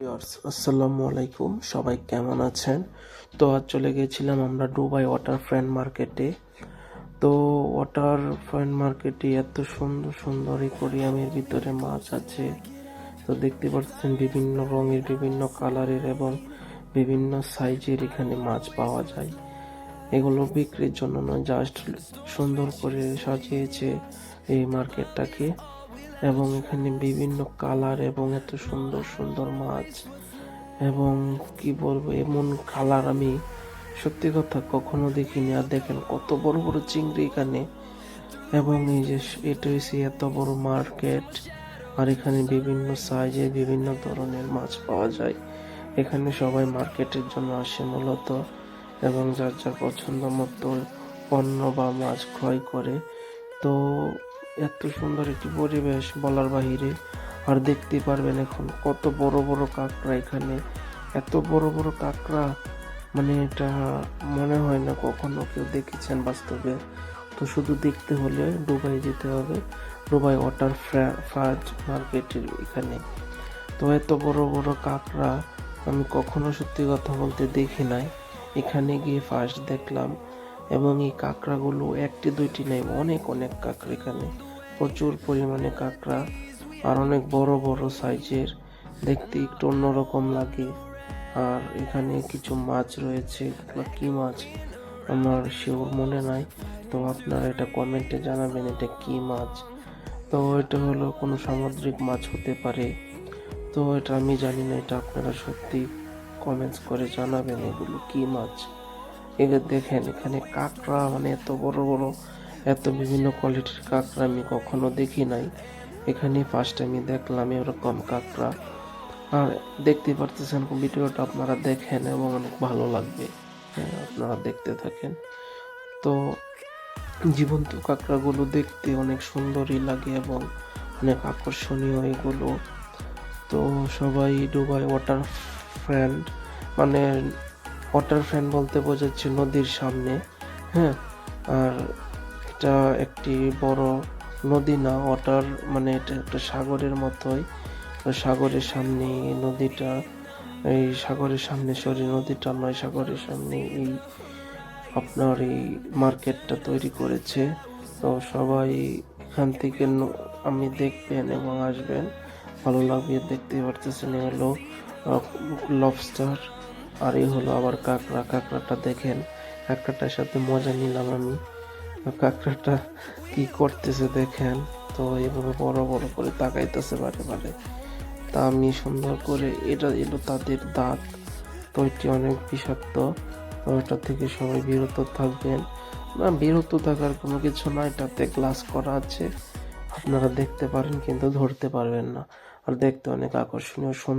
আসসালামু আলাইকুম। সবাই কেমন আছেন? তো আজ চলে গেছিলাম আমরা দুবাই ওয়াটার ফ্রেন্ড মার্কেটে। তো ওয়াটার ফ্রেন্ড মার্কেটে এত সুন্দর সুন্দর একুরিয়ামের ভিতরে মাছ আছে। তো দেখতে পাচ্ছেন বিভিন্ন রঙের, বিভিন্ন কালারের এবং বিভিন্ন সাইজের এখানে মাছ পাওয়া যায়। এগুলো বিক্রির জন্য নয় জাস্ট সুন্দর করে সাজিয়েছে এই মার্কেটটাকে। এবং এখানে বিভিন্ন কালার এবং এত সুন্দর সুন্দর মাছ এবং কি বলব, এমন কালার আমি সত্যি কথা কখনো দেখিনি। আর দেখেন কত বড় বড় চিংড়ি এখানে এবং এই যে এটা হচ্ছে এত বড় মার্কেট। আর এখানে বিভিন্ন সাইজে বিভিন্ন ধরনের মাছ পাওয়া যায়। এখানে সবাই মার্কেটের জন্য আসে মূলত এবং যার যার পছন্দ মতো পণ্য বা মাছ ক্রয় করে। তো এত সুন্দর একটি পরিবেশ বলার বাহিরে আর দেখতে পারবেন এখন কত বড় বড় কাঁকড়া এখানে। এত বড় বড় কাঁকড়া মানে এটা মনে হয় না কখনো কেউ দেখেছেন বাস্তবে। তো শুধু দেখতে হলে দুবাই যেতে হবে, দুবাই ওয়াটার ফ্রাজ মার্কেটের এখানে। তো এত বড় বড় কাঁকড়া আমি কখনো সত্যি কথা বলতে দেখি নাই। এখানে গিয়ে ফার্স্ট দেখলাম এবং এই কাঁকড়াগুলো একটি, দুইটি নেই অনেক অনেক কাঁকড়া এখানে। প্রচুর পরিমাণে কাঁকড়া আর অনেক বড় বড় সাইজের। দেখতে একটু অন্যরকম লাগে। আর এখানে কিছু মাছ রয়েছে কি মাছ? আমার শিওর মনে নাই। তো আপনারা এটা কমেন্টে জানাবেন এটা কি মাছ। তো এটা হলো কোনো সামুদ্রিক মাছ হতে পারে। তো এটা আমি জানি না, এটা আপনারা সত্যি কমেন্টস করে জানাবেন এগুলো কি মাছ। এগুলো দেখেন এখানে কাঁকড়া মানে এত বড় বড় এত বিভিন্ন কোয়ালিটির কাঁকড়া আমি কখনো দেখি নাই। এখানে ফার্স্ট আমি দেখলাম এরকম কাঁকড়া। আর দেখতে পারতেছেন ভিডিওটা আপনারা দেখেন এবং অনেক ভালো লাগবে। হ্যাঁ আপনারা দেখতে থাকেন। তো জীবন্ত কাঁকড়াগুলো দেখতে অনেক সুন্দরই লাগে এবং অনেক আকর্ষণীয় এগুলো। তো সবাই ডুবাই ওয়াটার ফ্রেন্ড মানে ওয়াটার ফ্রেন্ড বলতে বোঝাচ্ছে নদীর সামনে। হ্যাঁ আর এটা একটি বড় নদী না ওয়াটার মানে এটা একটা সাগরের মতোই। সাগরের সামনে নদীটা, এই সাগরের সামনে, সরি, নদীটা নয়, সাগরের সামনে এই আপনার এই মার্কেটটা তৈরি করেছে। তো সবাই এখান থেকে আমি দেখবেন এবং আসবেন। ভালো লাগবে, দেখতে পারতেছেন এ হলো লবস্টার আর এই হলো আবার কাঁকড়া। কাঁকড়াটা দেখেন, কাঁকড়াটার সাথে মজা নিলাম আমি। কাঁকড়াটা কি করতেছে দেখেন? তো এইভাবে বড় বড় করে তাকাইতেছে বারে বারে তা আমি সুন্দর করে এটা এলো তাদের দাঁত। তো এটি অনেক বিষাক্ত। তো এটা থেকে সবাই বিরত থাকবেন। না, বিরত থাকার কোনো কিছু না, এটাতে গ্লাস করা আছে। আপনারা দেখতে পারেন, কিন্তু ধরতে পারবেন না। আর দেখতে অনেক আকর্ষণীয় সুন্দর